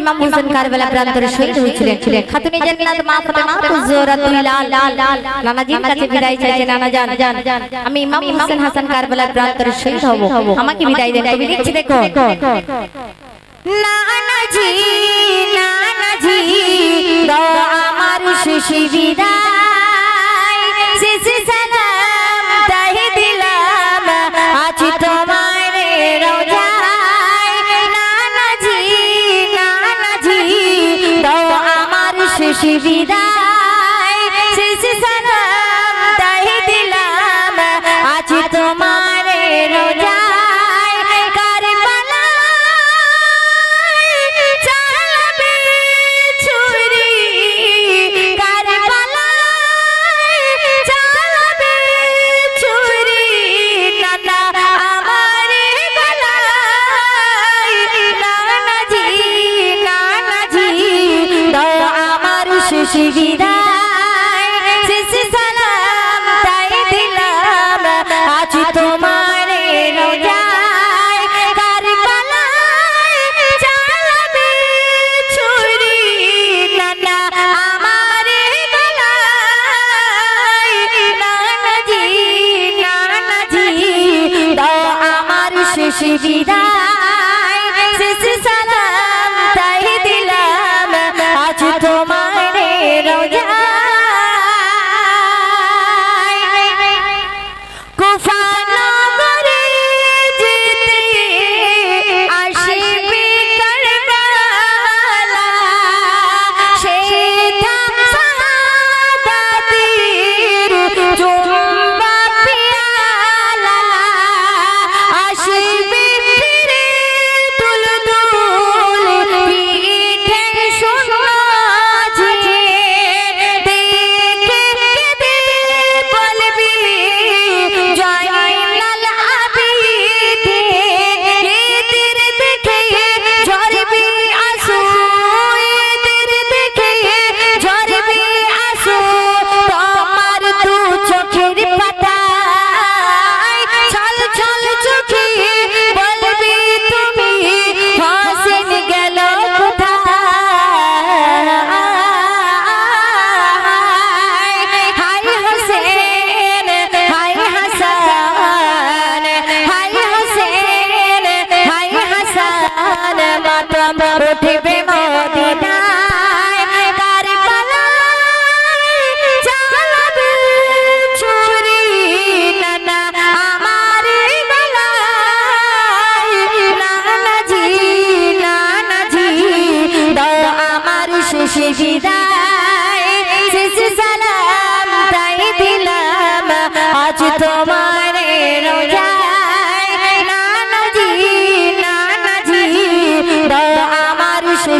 ইমাম হোসেন কারবালা প্রান্তরে শহীদ হয়েছিলেন। খাতুনি জান্নাত মা ফাতেমা জোহরাতুল লাল লাল নানাজির কাছে বিদায় চাইছে, নানা জান জান। আমি ইমাম হোসেন হাসান কারবালা প্রান্তরে শহীদ হব। আমাকে বিদায় দেন তুমি দেখছ দেখো নানাজি নানাজি দাও আমার শিশি বিদায়।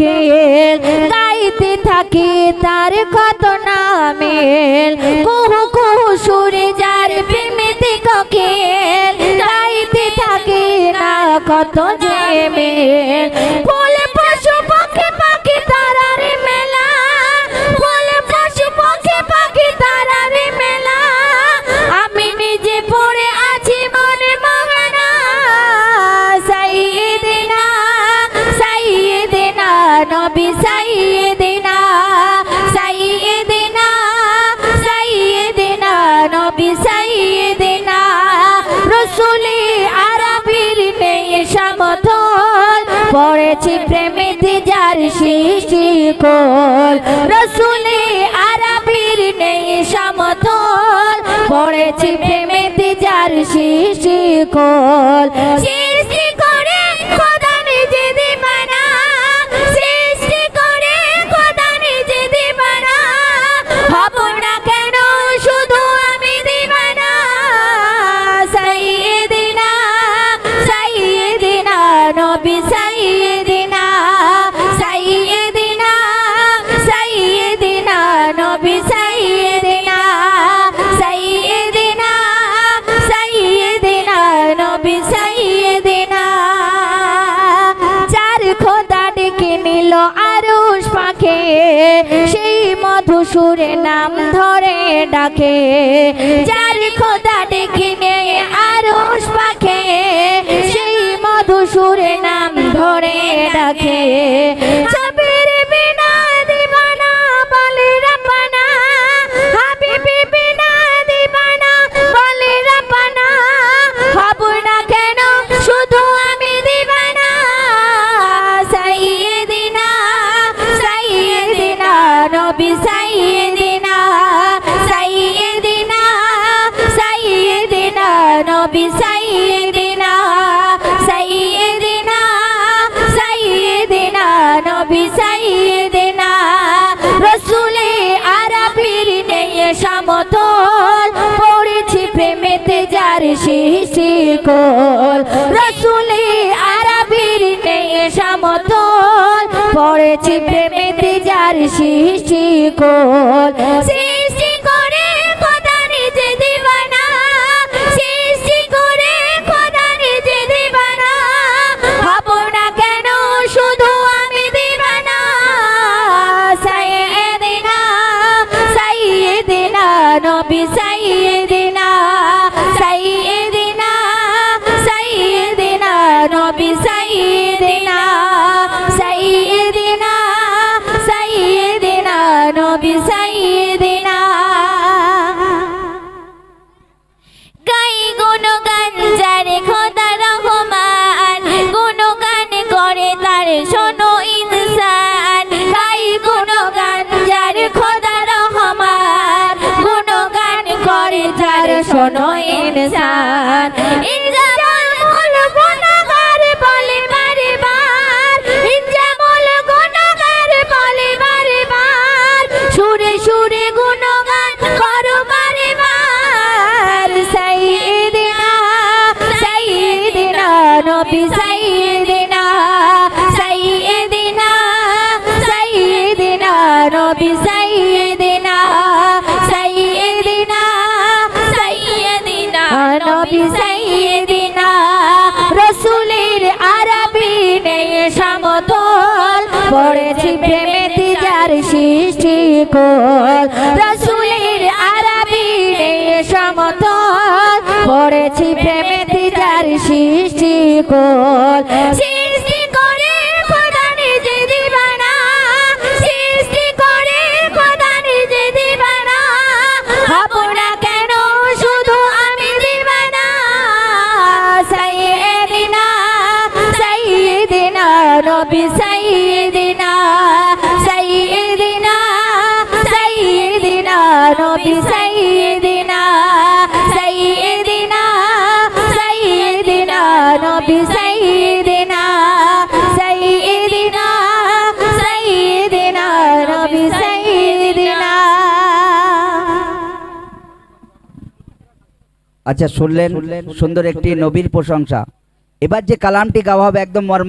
কোকিল গাইতে থাকি তার কত নামেল। কুহু কুহু সুরে যার প্রেমেতে কোকিল গাইতে থাকি না কত যে মেল পড়েছি প্রেমেতে যার সৃষ্টি কল রসুলে আরবির নেই সমতল। পড়েছি প্রেমেতে যার সৃষ্টি কোল সেই মধুসুরে নাম ধরে ডাকে। যার খোদা ডেকে নে আরুষ পাখে, সেই মধুসুরে নাম ধরে ডাকে। নবী সাইয়েদিনা সাইয়েদিনা সাইয়েদিনা, নবী সাইয়েদিনা। রসুলে আরবির নেই সমতল, পড়েছি প্রেমেতে যার সৃষ্টি কোল রসুলে আরবির নেই সমতল, পড়েছি প্রেমেতে যার সৃষ্টি কোল ইনসান। ইনজামুল মুল গুণগার বলে বারে বার ইনজামুল গুণগার বলে বারে নবী সাইয়েদিনা। যার সৃষ্টি কোল রসুলের আরবি সমতল। পড়েছি প্রেমেতে যার সৃষ্টি কোল আচ্ছা শুনলেন সুন্দর একটি নবীর প্রশংসা। এবার যে কালামটি গাওয়া হবে একদম মর্মা